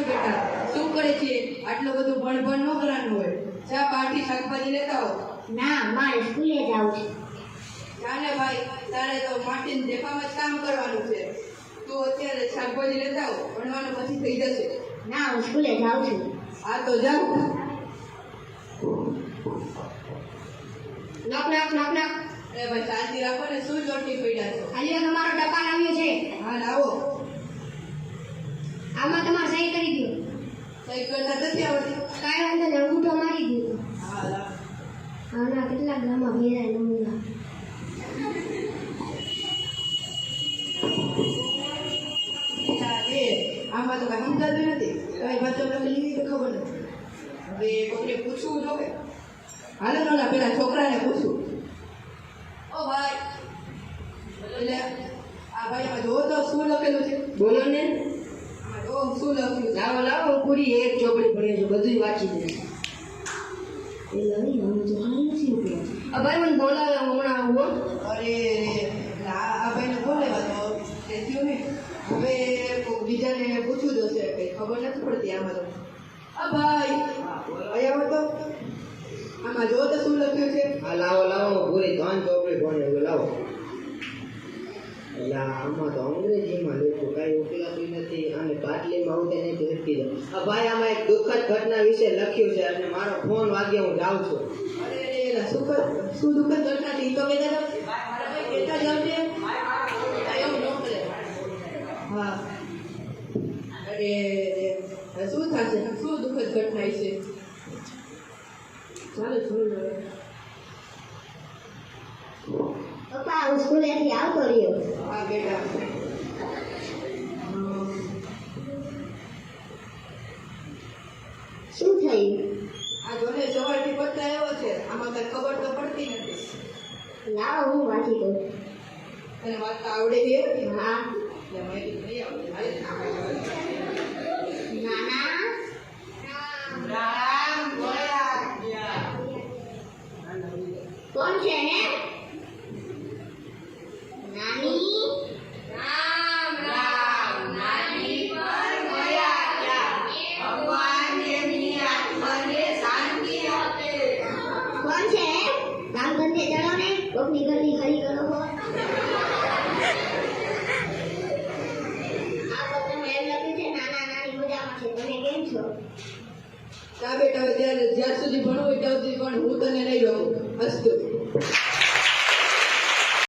છું બેટા શું કરે છે? આટલું બધું ભણ ભણ ન કરવાનું હોય. ચા પાટી શાકભાજી લેતા હો ના માં સ્કૂલે જાઉં છું. ચાલે ભાઈ તારે તો માટીને દેખામાં જ કામ કરવાનું છે. તું અત્યારે શાકભાજી લેતા હો ભણવાનું પછી થઈ જશે. ના હું સ્કૂલે જાઉં છું. આ તો જાઉં નોક નોક નોક નોક અરે ભાઈ શાંતિ રાખો ને શું ચોટી પડ્યા છો? ખાલી તમારો ટપાલ આવ્યો છે. હા લાવો આમાં તમારે સહી કરી દો સહી કરતા નથી આવડતી કાંઈ વાંધો નહીં અંગૂઠો મારી દીધો આના કેટલા ગામમાં ભેરા નમૂના આમાં તો કાંઈ સમજાતું નથી. કઈ વાતો તમને લીધી તો ખબર નથી. હવે કોઈને પૂછવું જોવે હાલો નોલા પેલા છોકરાને પૂછું. ઓ ભાઈ એટલે આ ભાઈ જોવો તો શું લખેલું છે? બોલો ને. શું લખ્યું? લાવો લાવો પૂરી એક ચોપડી ભણીએ છે બધું વાંચી દે એ લઈ હું તો હાલ નથી ઉપડ્યા આ ભાઈ મને બોલાવે હમણાં આવું. અરે આ ભાઈને બોલેવા તો તે થયું ને. હવે બીજાને પૂછવું જશે કંઈ ખબર નથી પડતી આમાં તો. આ ભાઈ અહીંયા તો. આમાં જો તો શું લખ્યું છે? હા લાવો લાવો પૂરી ત્રણ ચોપડી ભણી લાવો. એટલે આમાં તો અંગ્રેજીમાં લખ્યું કાંઈ ઉકેલાતું નથી. અને બાટલીમાં ઉઠે નહીં તો દઉં આ ભાઈ આમાં એક દુઃખદ ઘટના વિશે લખ્યું છે અને મારો ફોન વાગ્યો હું જાઉં છું. અરે એના સુખદ શું દુઃખદ ઘટના હતી તો ભાઈ કહેતા જ આવજે. આ એવું ન કરે. હા. અરે શું થશે? શું દુઃખદ ઘટના છે? ચાલો જોઈ હું સ્કૂલેથી આવતો રહ્યો. હા બેટા. શું થયું? આ જોને સવારથી પત્તા એવો છે. આમાં કઈ ખબર તો પડતી નથી. લાવો હું વાંચી દઉં. તને વાંચતા આવડે છે? હા. નાના. રામ બોલ્યા કોણ છે ને છે તમે કેમ છો તા બેટા હવે જ્યાં સુધી ભણવું ત્યાં સુધી પણ હું તને નહીં રહું અસ્તુ.